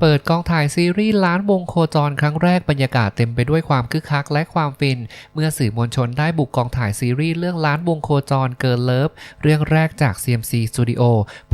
เปิดกองถ่ายซีรีส์ล้านวงโคจรครั้งแรกบรรยากาศเต็มไปด้วยความคึกคักและความฟิน เมื่อสื่อมวลชนได้บุกกองถ่ายซีรีส์เรื่องล้านวงโคจรเกิร์ลเลิฟเรื่องแรกจาก CMC Studio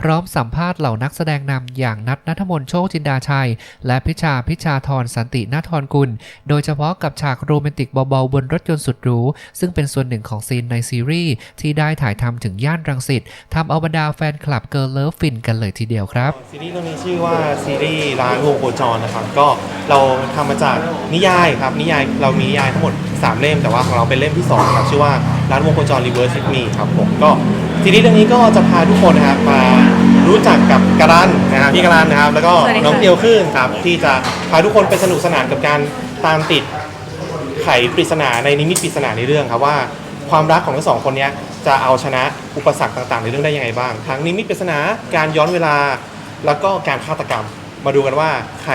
พร้อมสัมภาษณ์เหล่านักแสดงนำอย่างนัทนัทมนโชคจินดาชัย และพิชาพิชาธรสันตินาทรกุล โดยเฉพาะกับฉากโรแมนติกเบาๆบนรถยนต์สุดหรูซึ่งเป็นส่วนหนึ่งของซีนในซีรีส์ที่ได้ถ่ายทำถึงย่านรังสิตทำเอาบรรดาแฟนคลับเกิร์ลเลิฟฟินกันเลยทีเดียวครับซีรีส์เรื่องนี้ชื่อว่าซีรีส์ร้านวงโคจรนะครับก็เราทำมาจากนิยายครับนิยายเรามีนิยายทั้งหมด 3 เล่มแต่ว่าของเราเป็นเล่มที่2ครับชื่อว่าร้านวงโคจร Reverse With Me ครับผมก็ซีรีส์เรื่องนี้ก็จะพาทุกคนนะครับมารู้จักกับการันนะครับพี่การันนะครับ แล้วก็สวัสดีค่ะ น้องเตียวขึ้นครับที่จะพาทุกคนไปสนุกสนานกับการตามติด ไขปริศนาในนิมิตปริศนาในเรื่องครับว่าความรักของทั้งสองคนเนี้ยจะเอาชนะอุปสรรคต่างๆ ในเรื่องได้ยังไงบ้าง ทั้งนิมิตปริศนาการย้อนเวลา แล้วก็การฆาตกรรม มาดูกันว่าใคร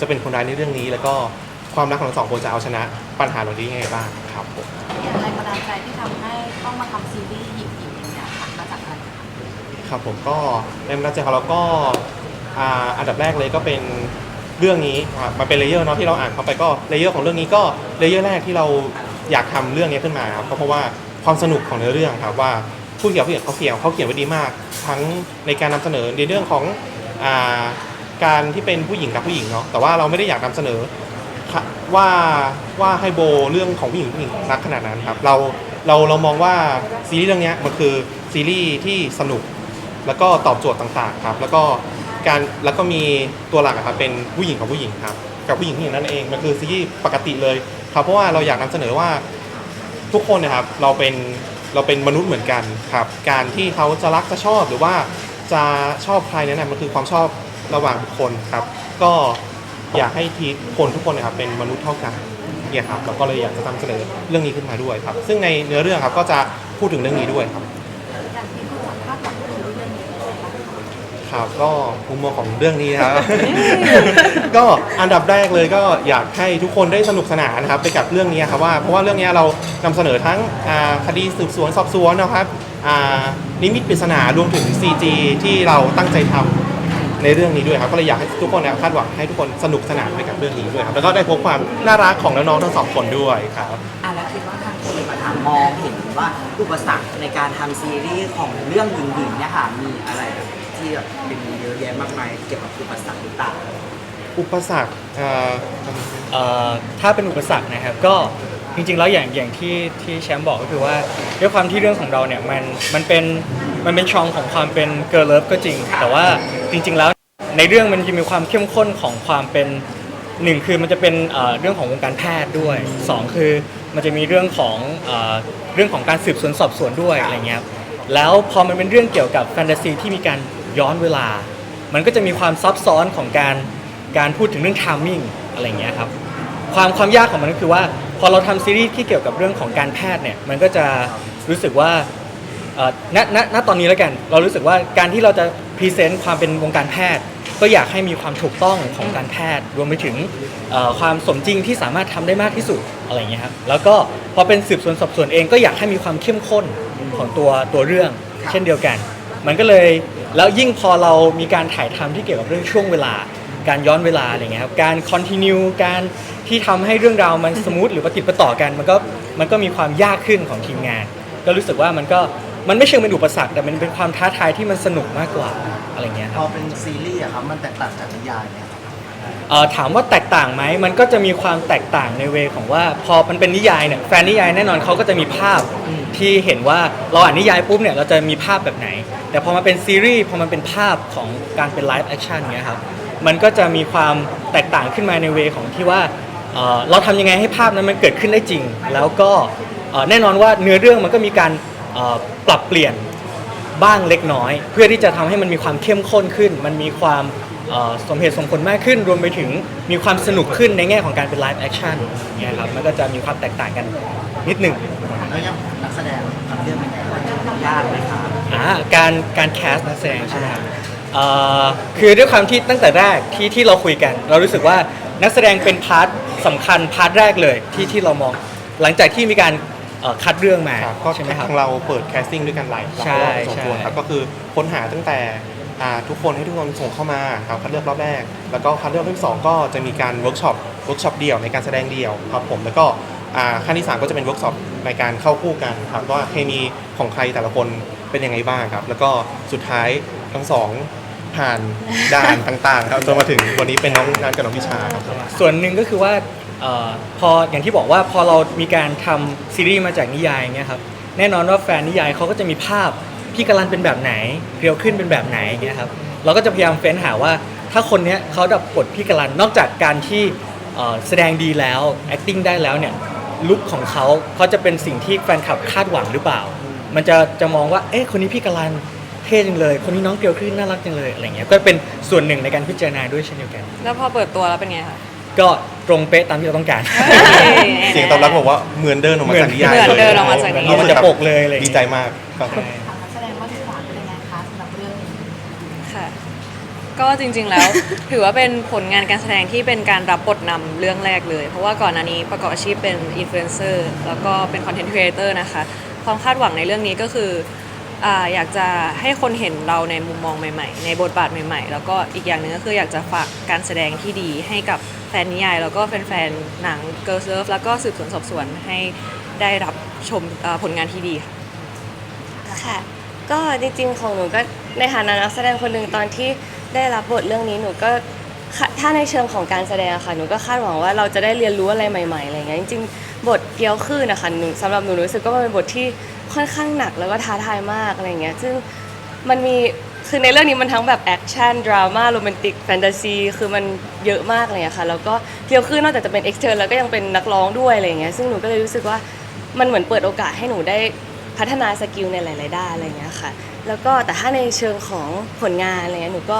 จะเป็นคนร้ายในเรื่องนี้ แล้วก็ความรักของทั้งสองคนจะเอาชนะปัญหาเหล่านี้ยังไงบ้างครับผมแรงบันดาลใจที่ทำให้ต้องมาทำซีรีส์หยิบหยิบอย่างเงี้ยค่ะมาจากอะไรคะครับผมก็แรงบันดาลใจของเราก็อ่าอันดับแรกเลยก็เป็นเรื่องนี้ครับมันเป็นเลเยอร์เนาะที่เราอ่านเข้าไปก็เลเยอร์ของเรื่องนี้ก็เลเยอร์แรกที่เราอยากทำเรื่องนี้ขึ้นมาครับก็เพราะว่าความสนุกของเนื้อเรื่องครับว่าผู้เขียนผู้เขียนเขาเขียนเขาเขียนไว้ดีมาก ทั้งในการนำเสนอในเรื่องของอ่า การที่เป็นผู้หญิงกับผู้หญิงเนาะแต่ว่าเราไม่ได้อยากนำเสนอค่ะว่าว่าให้โบเรื่องของผู้หญิงผู้หญิงรักขนาดนั้นครับเราเราเรามองว่าซีรีส์เรื่องเนี้ยมันคือซีรีส์ที่สนุก แล้วก็ตอบโจทย์ต่างๆครับ แล้วก็การแล้วก็มีตัวหลักอะครับเป็นผู้หญิงกับผู้หญิงครับ กับผู้หญิงผู้หญิงนั่นเองมันคือซีรีส์ปกติเลยครับเพราะว่าเราอยากนำเสนอว่า ทุกคนนะครับเราเป็นเราเป็นมนุษย์เหมือนกันครับ การที่เขาจะรักจะชอบหรือว่าจะชอบใครเนี่ยนะมันคือความชอบ ระหว่างบุคคลครับ ก็อยากให้ทีคนทุกคนนะครับเป็นมนุษย์เท่ากันเนี่ยครับเราก็เลยอยากจะนำเสนอเรื่องนี้ขึ้นมาด้วยครับ ซึ่งในเนื้อเรื่องครับก็จะพูดถึงเรื่องนี้ด้วยครับอย่างที่ผู้จัดคาดหวังคือเรื่องนี้เป็นยังไงบ้างคะครับก็มุมมองของเรื่องนี้นะครับ ก็อันดับแรกเลยก็อยากให้ทุกคนได้สนุกสนานนะครับไปกับเรื่องนี้ครับว่าเพราะว่าเรื่องนี้เรานำเสนอทั้งอ่าคดีสืบสวนสอบสวนนะครับอ่านิมิตปริศนารวมถึง CG ที่เราตั้งใจทำ ในเรื่องนี้ด้วยครับก็เลยอยากให้ทุกคนนะครับคาดหวังให้ทุกคนสนุกสนานไปกับเรื่องนี้ด้วยครับแล้วก็ได้พบความน่ารักของน้องๆทั้งสองคนด้วยครับ อะแล้วคิดว่าทางคนมาถามมองเห็นว่าอุปสรรคในการทำซีรีส์ของเรื่องหญิงๆเนี่ยค่ะมีอะไรแบบที่แบบเป็นเยอะแยะมากมายเกี่ยวกับอุปสรรคหรือเปล่าอุปสรรคอ่าเอ่อถ้าเป็นอุปสรรคนะครับก็ จริงๆแล้วอย่างอย่างที่ที่แชมป์บอกก็คือว่าด้วยความที่เรื่องของเราเนี่ยมันมันเป็นมันเป็นช่องของความเป็นเกิร์ลเลิฟก็จริง แต่ว่าจริง ๆแล้วในเรื่องมันจะมีความเข้มข้นของความเป็นหนึ่งคือมันจะเป็นเอ่อเรื่องของวงการแพทย์ด้วยสองคือมันจะมีเรื่องของเอ่อเรื่องของการสืบสวนสอบสวนด้วยอะไรเงี้ยครับแล้วพอมันเป็นเรื่องเกี่ยวกับแฟนตาซีที่มีการย้อนเวลา มันก็จะมีความซับซ้อนของการการพูดถึงเรื่อง timing อะไรเงี้ยครับความความยากของมันก็คือว่า พอเราทำซีรีส์ที่เกี่ยวกับเรื่องของการแพทย์เนี่ยมันก็จะรู้สึกว่าเอ่อณณณตอนนี้แล้วกัน เรารู้สึกว่าการที่เราจะพรีเซนต์ความเป็นวงการแพทย์ ก็อยากให้มีความถูกต้องของการแพทย์ รวมไปถึงเอ่อความสมจริงที่สามารถทำได้มากที่สุดอะไรอย่างเงี้ยครับแล้วก็พอเป็นสืบสวนสอบสวนเองก็อยากให้มีความเข้มข้นของตัวตัวเรื่อง เช่นเดียวกัน มันก็เลยแล้วยิ่งพอเรามีการถ่ายทำที่เกี่ยวกับเรื่องช่วงเวลา การย้อนเวลาอะไรเงี้ยครับการคอนติเนียการที่ทำให้เรื่องราวมันสมูทหรือปฏิดประต่อกัน มันก็มันก็มีความยากขึ้นของทีมงาน ก็รู้สึกว่ามันก็มันไม่เชิงเป็นอุปสรรคแต่มันเป็นความท้าทายที่มันสนุกมากกว่าอะไรเงี้ยคพรับอเป็นซีรีส์อะครับมันแตกต่างจากนิยายเนี่ยครับเอ่อถามว่าแตกต่างไหมมันก็จะมีความแตกต่างในเวของว่า พอมันเป็นนิยายเนี่ยแฟนนิยายแน่นอนเขาก็จะมีภาพที่เห็นว่าเราอ่านนิยายปุ๊บเนี่ยเราจะมีภาพแบบไหน แต่พอมาเป็นซีรีส์พอมันเป็นภาพของการเป็นไลฟ์แอคชั่นเงี้ยครับ มันก็จะมีความแตกต่างขึ้นมาในเวของที่ว่าเอ่อเราทำยังไงให้ภาพนั้นมันเกิดขึ้นได้จริง แล้วก็เอ่อแน่นอนว่าเนื้อเรื่องมันก็มีการเอ่อปรับเปลี่ยน บ้างเล็กน้อย เพื่อที่จะทำให้มันมีความเข้มข้นขึ้น มันมีความเอ่อสมเหตุสมผลมากขึ้น รวมไปถึงมีความสนุกขึ้นในแง่ของการเป็นไลฟ์แอคชั่นเนี่ยครับมันก็จะมีความแตกต่างกันนิดหนึ่งแล้วยังนักแสดงทำเรื่องยังไงบ้างยากไหมครับอ่าการการแคสนักแสดงใช่ไหมครับ เอ่อคือด้วยความที่ตั้งแต่แรกที่ที่เราคุยกัน เรารู้สึกว่านักแสดงเป็นพาร์ทสำคัญพาร์ทแรกเลยที่ที่เรามองหลังจากที่มีการเอ่อคัดเรื่องมาครับก็ใช่ไหมครับ ทางเราเปิดแคสติ้งด้วยกันหลายหลายใช่รอบพอสมควรใช่ครับก็คือค้นหาตั้งแต่อ่าทุกคนให้ทุกคนส่งเข้ามาครับคัดเลือกรอบแรก แล้วก็คัดเลือกรอบที่สองก็จะมีการเวิร์กช็อปเวิร์กช็อปเดี่ยวในการแสดงเดี่ยวครับผมแล้วก็อ่าขั้นที่สามก็จะเป็นเวิร์กช็อปในการเข้าคู่กันครับว่าเคมีของใครแต่ละคนเป็นยังไงบ้างครับแล้วก็สุดท้ายทั้งสอง ผ่านด่านต่างๆครับจนมาถึงวันนี้เป็นน้องงานกับน้องวิชาครับส่วนหนึ่งก็คือว่าเออพออย่างที่บอกว่าพอเรามีการทำซีรีส์มาจากนิยายอย่างเงี้ยครับแน่นอนว่าแฟนนิยายเขาก็จะมีภาพพี่กาลันเป็นแบบไหนเพียวขึ้นเป็นแบบไหนอย่างเงี้ยครับเราก็จะพยายามเฟ้นหาว่าถ้าคนเนี้ยเขาดับบทพี่กาลันนอกจากการที่เอ่อแสดงดีแล้ว acting ได้แล้วเนี่ยลุคของเขาเขาจะเป็นสิ่งที่แฟนคลับคาดหวังหรือเปล่า มันจะจะมองว่าเอ๊ะคนนี้พี่กาลัน เท่จังเลย คนนี้น้องเกลียวขึ้นน่ารักจังเลยอะไรเงี้ยก็เป็นส่วนหนึ่งในการพิจารณาด้วยเช่นเดียวกัน แล้วพอเปิดตัวแล้วเป็นไงคะ ก็ตรงเป๊ะตามที่เราต้องการ เสียงตอบรับบอกว่าเหมือนเดินออกมาจากนิยายเหมือนเลยเดินออกมาจากนิยายรู้สึจะปกเลยอะไรอย่างดีเงี้ยใจมากครับถามนักแสดงว่าที่หวานเป็นยังไงคะสำหรับเรื่องนี้ค่ะ ก็จริงๆแล้ว ถือว่าเป็นผลงานการแสดงที่เป็นการรับบทนำเรื่องแรกเลย เพราะว่าก่อนหน้านี้ประกอบอาชีพเป็นอินฟลูเอนเซอร์แล้วก็เป็นคอนเทนต์ครีเอเตอร์นะคะ ความคาดหวังในเรื่องนี้ก็คือ อาอยากจะให้คนเห็นเราในมุมมองใหม่ ๆ ในบทบาทใหม่ ๆ แล้วก็อีกอย่างหนึ่งก็คืออยากจะฝากการแสดงที่ดีให้กับแฟนนิยาย แล้วก็แฟนๆหนัง Girls Love แล้วก็สืบสวนสอบสวนให้ได้รับชมอ่าผลงานที่ดีค่ะ ค่ะ ก็จริงๆของหนูก็ในฐานะนักแสดงคนหนึ่งตอนที่ได้รับบทเรื่องนี้หนูก็ค่ะถ้าในเชิงของการแสดงอะค่ะหนูก็คาดหวังว่าเราจะได้เรียนรู้อะไรใหม่ๆอะไรเงี้ยจริงๆ บทเกียวขึ้นนะคะหนูสำหรับหนูรู้สึกว่ามันเป็นบทที่ ค่อนข้างหนักแล้วก็ท้าทายมากอะไรเงี้ยซึ่งมันมีคือในเรื่องนี้มันทั้งแบบแอคชั่นดราม่าโรแมนติกแฟนตาซีคือมันเยอะมากเลยอะค่ะแล้วก็เกียวขึ้นนอกจากจะเป็นเอ็กเทอร์แล้วก็ยังเป็นนักร้องด้วยอะไรเงี้ยซึ่งหนูก็เลยรู้สึกว่ามันเหมือนเปิดโอกาสให้หนูได้พัฒนาสกิลในหลายๆด้านอะไรเงี้ยค่ะ แล้วก็แต่ถ้าในเชิงของผลงานอะไรเงี้ยหนูก็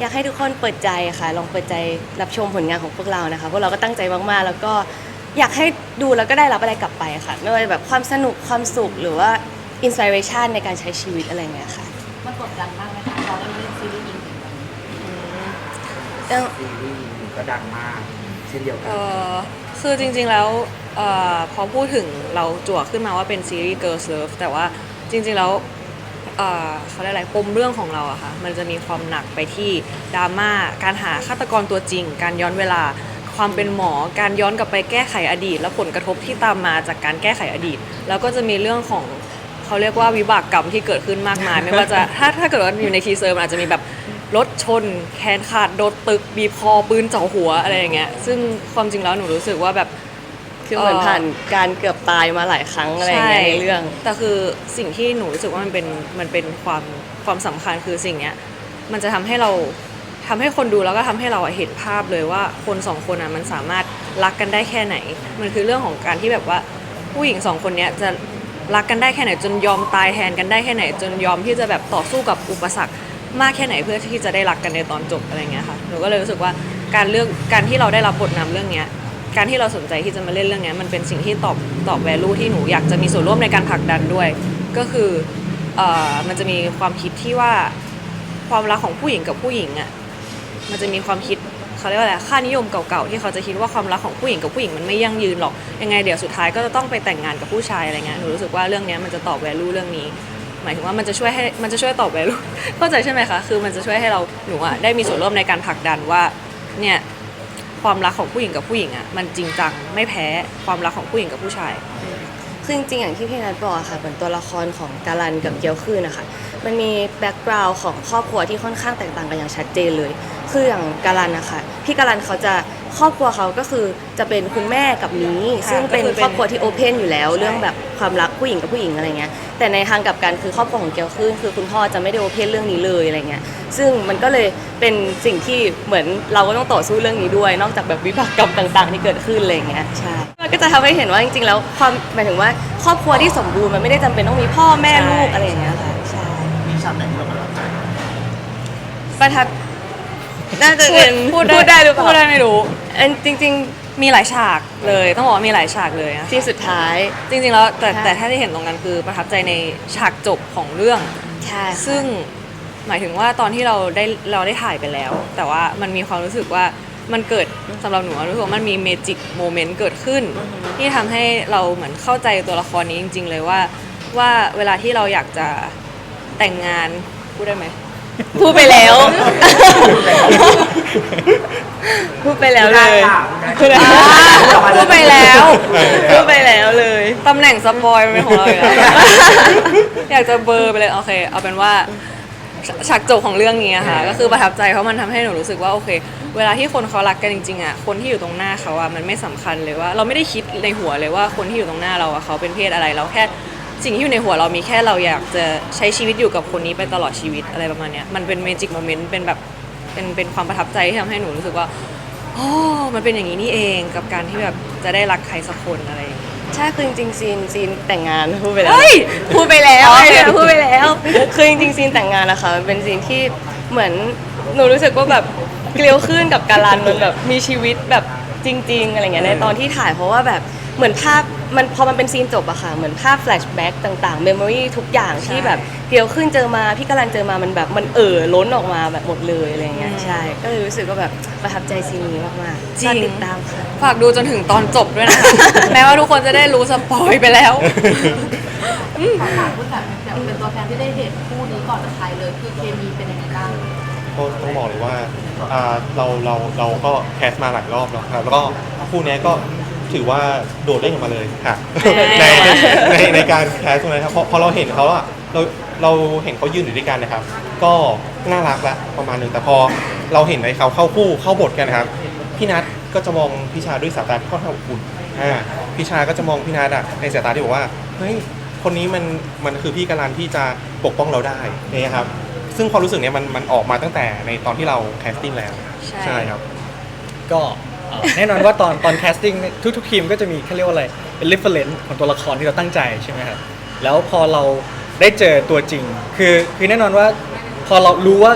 อยากให้ทุกคนเปิดใจค่ะ ลองเปิดใจรับชมผลงานของพวกเรานะคะพวกเราก็ตั้งใจมากๆ แล้วก็ อยากให้ดูแล้วก็ได้รับอะไรกลับไปค่ะไม่ว่าจะแบบความสนุกความสุขหรือว่าอินสปิเรชันในการใช้ชีวิตอะไรเงี้ยค่ะมันกดดันมากไหมคะเราได้มาเล่นซีรีส์อิงแบบนี้เอิ่มซีรีส์ก็ดังมาก เช่นเดียวกัเอนอคือจริงๆแล้วเออพอพูดถึงเราจั่วขึ้นมาว่าเป็นซีรีส์ Girls Love แต่ว่าจริงๆแล้วเอ่อเขาเรียกอะไรปมเรื่องของเราอะค่ะมันจะมีความหนักไปที่ดราม่าการหาฆาตกรตัวจริง การย้อนเวลา ความเป็นหมอการย้อนกลับไปแก้ไขอดีต และผลกระทบที่ตามมาจากการแก้ไขอดีต แล้วก็จะมีเรื่องของเขาเรียกว่าวิบากกรรมที่เกิดขึ้นมากมาย ไม่ว่าจะถ้าถ้าเกิดว่าอยู่ในทีเซอร์มันอาจจะมีแบบรถชน แขนขาดโดนตึกบีบคอปืนเจาะหัวอะไรอย่างเงี้ยซึ่งความจริงแล้วหนูรู้สึกว่าแบบ คือเหมือนผ่านการเกือบตายมาหลายครั้งอะไรอย่างเงี้ยในเรื่อง แต่คือสิ่งที่หนูรู้สึกว่ามันเป็นมันเป็นความความสำคัญคือสิ่งเนี้ย มันจะทำให้เรา ทำให้คนดูแล้วก็ทำให้เราเห็นภาพเลยว่าคนสองคนอะมันสามารถรักกันได้แค่ไหน มันคือเรื่องของการที่แบบว่าผู้หญิงสองคนเนี้ยจะรักกันได้แค่ไหน จนยอมตายแทนกันได้แค่ไหน จนยอมที่จะแบบต่อสู้กับอุปสรรคมากแค่ไหนเพื่อที่จะได้รักกันในตอนจบอะไรเงี้ยค่ะหนูก็เลยรู้สึกว่าการเลือกการที่เราได้รับบทนำเรื่องเนี้ยการที่เราสนใจที่จะมาเล่นเรื่องนี้มันเป็นสิ่งที่ตอบตอบแวลูที่หนูอยากจะมีส่วนร่วมในการผลักดันด้วย ก็คือเอ่อมันจะมีความคิดที่ว่าความรักของผู้หญิงกับผู้หญิงอะ มันจะมีความคิดเขาเรียกว่าอะไรค่านิยมเก่าๆที่เขาจะคิดว่าความรักของผู้หญิงกับผู้หญิงมันไม่ยั่งยืนหรอกยังไงเดี๋ยวสุดท้ายก็จะต้องไปแต่งงานกับผู้ชายอะไรเงี้ยหนูรู้สึกว่าเรื่องเนี้ยมันจะตอบแวลูเรื่องนี้ หมายถึงว่ามันจะช่วยให้มันจะช่วยตอบแวลูเข้าใจใช่ไหมคะคือมันจะช่วยให้เราหนูอะได้มีส่วนร่วมในการผลักดันว่าเนี่ยความรักของผู้หญิงกับผู้หญิงอะมันจริงจังไม่แพ้ความรักของผู้หญิงกับผู้ชาย คือจริงๆอย่างที่พี่นัทบอกอะค่ะเหมือนตัวละครของการันกับเกียวคืนนะคะมันมีแบ็กกราวน์ของครอบครัวที่ค่อนข้างแตกต่างกันอย่างชัดเจนเลยคืออย่างการันนะคะพี่การันเขาจะครอบครัวเขาก็คือจะเป็นคุณแม่กับนี้ ค่ะซึ่งเป็นก็คือเป็นครอบครัวที่โอเพนอยู่แล้ว ใช่ เรื่องแบบความรักผู้หญิงกับผู้หญิงอะไรเงี้ยแต่ในทางกลับกันคือครอบครัวของเกียวคืนคือคุณพ่อจะไม่ได้โอเพนเรื่องนี้เลยอะไรเงี้ยซึ่งมันก็เลยเป็นสิ่งที่เหมือนเราก็ต้องต่อสู้เรื่องนี้ด้วย นอกจากแบบวิบากกรรมต่าง ๆ ที่เกิดขึ้นอะไรเงี้ย ใช่ มันก็จะทำให้เห็นว่าจริงๆ แล้วความหมายถึงว่าครอบครัวที่สมบูรณ์มันไม่ได้จำเป็นต้องมีพ่อแม่ใช่ลูกอะไรอย่างเงี้ยค่ะใช่มีฉากไหนที่เราประทับใจ ประทับ น่าจะเป็นพูดพูดได้หรือเปล่าพูดได้ไม่รู้อันจริงมีหลายฉากเลยต้องบอกว่ามีหลายฉากเลยนะๆซีนสุดท้าย จริง ๆ แล้วแต่ใช่แต่ถ้าที่เห็นตรงนั้นคือประทับใจในฉากจบของเรื่อง ใช่ค่ะซึ่งหมายถึงว่าตอนที่เราได้เราได้ถ่ายไปแล้ว แต่ว่ามันมีความรู้สึกว่ามันเกิดสำหรับหนูอะรู้สึกว่ามันมีเมจิกโมเมนต์เกิดขึ้น ที่ทำให้เราเหมือนเข้าใจตัวละครนี้จริง ๆ เลยว่า ว่าเวลาที่เราอยากจะแต่งงานพูดได้ไหม พูดไปแล้ว พูดไปแล้วเลยพูดได้ค่ะพูดไปแล้วเออพูดไปแล้วเลย ตำแหน่งสปอยมันเป็นของเราอยู่แล้วอยากจะเบอร์ไปเลย โอเค เอาเป็นว่าฉฉากจบของเรื่องนี้อะค่ะ ก็คือประทับใจเพราะมันทำให้หนูรู้สึกว่าโอเค เวลาที่คนเขารักกันจริงๆอะคนที่อยู่ตรงหน้าเขาอะมันไม่สำคัญเลยว่า เราไม่ได้คิดในหัวเลยว่าคนที่อยู่ตรงหน้าเราอะเขาเป็นเพศอะไรเราแค่ สิ่งที่อยู่ในหัวเรามีแค่เราอยากจะใช้ชีวิตอยู่กับคนนี้ไปตลอดชีวิตอะไรประมาณเนี้ยมันเป็นเมจิกโมเมนต์เป็นแบบเป็นเป็นความประทับใจที่ทำให้หนูรู้สึกว่าอ๋อมันเป็นอย่างนี้นี่เองกับการที่แบบจะได้รักใครสักคนอะไรอย่างเงี้ยใช่คือจริงๆซีนซีนแต่งงานพูดไปแล้ว เฮ้ยพูดไปแล้วอ๋อพูดไปแล้ว คือจริงๆซีนแต่งงานนะคะมันเป็นซีนที่เหมือนหนูรู้สึกว่าแบบเกลียวขึ้นกับการันมันแบบมีชีวิตแบบจริง ๆ อะไรเงี้ยในตอนที่ถ่ายเพราะว่าแบบ เหมือนภาพมันพอมันเป็นซีนจบอะค่ะ เหมือนภาพแฟลชแบ็กต่างๆเมมโมรีทุกอย่างที่แบบเกลียวขึ้นเจอมาพี่การันเจอมามันแบบมันเอ่อล้นออกมาแบบหมดเลยอะไรเงี้ยใช่ ก็เลยรู้สึกว่าแบบประทับใจซีนนี้มากๆจริงฝากติดตามค่ะ ฝากดูจนถึงตอนจบด้วยนะคะ แม้ว่าทุกคนจะได้รู้สปอยไปแล้ว ขอถามผู้จัดแบบเป็นตัวแทนที่ได้เห็นคู่นี้ก่อนกับใครเลยคือเคมีเป็นยังไงบ้างก็ต้องบอกเลยว่าอ่าเราเราเราก็แคสมาหลายรอบแล้วครับแล้วก็คู่เนี้ยก็ ถือว่าโดดเด้งออกมาเลยค่ะแน่ในในในการแคสตรงนั้นครับพอพอเราเห็นเขาอะเราเราเห็นเขายืนอยู่ด้วยกันนะครับ ก็น่ารักละประมาณหนึ่งแต่พอเราเห็นในเขาเข้าคู่เข้าบทกันนะครับพี่นัทก็จะมองพี่ชาด้วยสายตาที่ค่อนข้างอบอุ่นอ่าพี่ชาก็จะมองพี่นัทอะในสายตาที่บอกว่าเฮ้ยคนนี้มันมันคือพี่กาลันที่จะปกป้องเราได้เนี่ยครับ ซึ่งความรู้สึกเนี้ยมันมันออกมาตั้งแต่ในตอนที่เราแคสติ้งแล้วใช่ครับ ก็เอ่อ แน่นอนว่าตอนตอนแคสติ้งทุกๆทีมก็จะมีเขาเรียกว่าอะไรเป็น reference ของตัวละครที่เราตั้งใจใช่ไหมครับแล้วพอเราได้เจอตัวจริง คือคือแน่นอนว่าพอเรารู้ว่า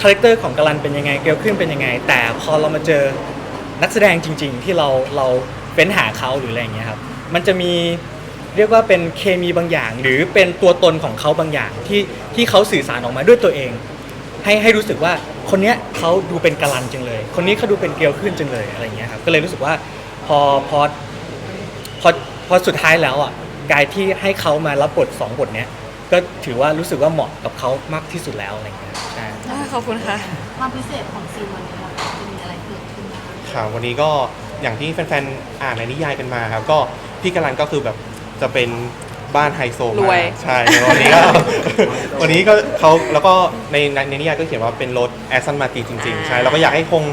คาแรคเตอร์ของกาลันเป็นยังไงเกลขึ้นเป็นยังไง แต่พอเรามาเจอนักแสดงจริง ๆ ที่เราเราเฟ้นหาเขาหรืออะไรอย่างเงี้ยครับมันจะมีเรียกว่าเป็นเคมีบางอย่าง หรือเป็นตัวตนของเขาบางอย่างที่ที่เขาสื่อสารออกมาด้วยตัวเอง ให้ให้รู้สึกว่า คนเนี้ยเขาดูเป็นกาลันจังเลย คนนี้เขาดูเป็นเกลียวขึ้นจังเลยอะไรอย่างเงี้ยครับก็เลยรู้สึกว่าพอพอพอพอสุดท้ายแล้วอะกายที่ให้เขามารับบทสองบทเนี้ยก็ถือว่ารู้สึกว่าเหมาะกับเขามากที่สุดแล้วอะไรอย่างเงี้ยใช่อ่าขอบคุณค่ะ ความพิเศษของซีนวันนี้นะคะจะมีอะไรเกิดขึ้นบ้างครับวันนี้ก็อย่างที่แฟนๆอ่านในนิยายกันมาครับก็พี่กาลันก็คือแบบจะเป็น บ้านไฮโซมากรวยใช่วันนี้ก็ วันนี้ก็เขาแล้วก็ในในในนิยายก็เขียนว่าเป็นรถแอสตันมาตินจริงๆ ใช่เราก็อยากให้คง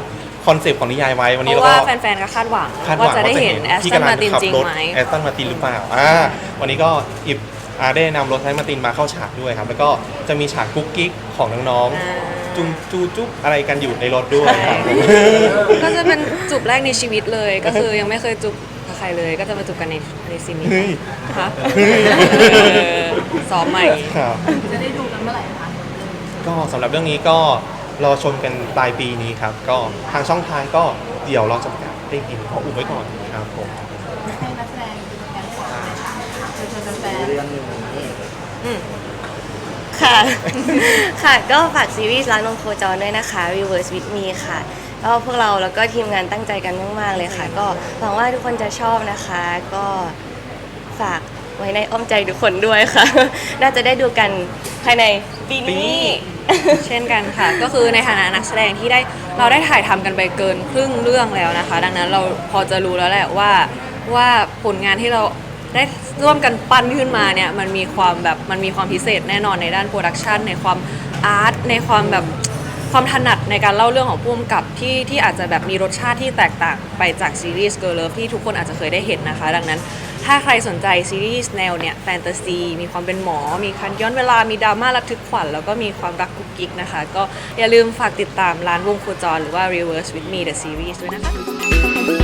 คอนเซปต์ของนิยายไว้วันเพนี้ราะเราว่าก็แฟนๆก็คาดหวังคาดหว่าวังจะได้ว่าจะเห็เห็นนแอสพี่ตักานลัมานตินขับจริงรถไหม แอสตันมาตินหรือเปล่าอ่าวันนี้ก็อิบอาได้นำรถแอสตันมาตินมาเข้าฉากด้วยครับ แล้วก็จะมีฉากกุ๊กกิ๊กของน้องอ่า ๆจุ๊จูจุ๊บอะไรกันอยู่ในรถด้วยครับผมก็จะเป็นจูบแรกในชีวิตเลย ก็คือยังไม่เคยจูบกับใครเลย ก็จะมาจูบกันในในซีนนี้เฮ้ยฮะเฮ้ยเออซ้อมใหม่ ครับ จะได้ดูกันเมื่อไหร่นะคะก็สำหรับเรื่องนี้ก็รอชมกันปลายปีนี้ครับ ก็ทางช่องทางก็เดี๋ยวเราจะประกาศได้ยินขออุบไว้ก่อนครับผมให้นักแสดงเป็นตัวแทนฝากเลยค่ะเชิญชวนแฟนๆเรื่องนี้อืม ค่ะ ค่ะ ก็ฝากซีรีส์ร้านนมโคจรด้วยนะคะ Reverse with me ค่ะก็พวกเราแล้วก็ทีมงานตั้งใจกันมาก ๆ เลยค่ะ ก็หวังว่าทุกคนจะชอบนะคะ ก็ฝากไว้ในอ้อมใจทุกคนด้วยค่ะ น่าจะได้ดูกันภายในปีปีนี้นี้เช่นกันค่ะ ก็คือในฐานะนักแสดงที่ได้เราได้ถ่ายทำกันไปเกินครึ่งเรื่องแล้วนะคะ ดังนั้นเราพอจะรู้แล้วแหละว่าว่าผลงานที่เรา ได้ร่วมกันปั้นขึ้นมาเนี่ยมันมีความแบบมันมีความพิเศษแน่นอนในด้านโปรดักชันในความอาร์ตในความแบบความถนัดในการเล่าเรื่องของผู้กำกับที่ที่อาจจะแบบมีรสชาติที่แตกต่างไปจากซีรีส์ Girl Love ที่ทุกคนอาจจะเคยได้เห็นนะคะ ดังนั้น ถ้าใครสนใจซีรีส์แนวเนี่ยแฟนตาซีมีความเป็นหมอ มีการย้อนเวลามีดราม่าระทึกขวัญ แล้วก็มีความรักกุ๊กกิ๊กนะคะ ก็อย่าลืมฝากติดตามร้านวงโคจร หรือว่า Reverse with me the series ด้วยนะคะ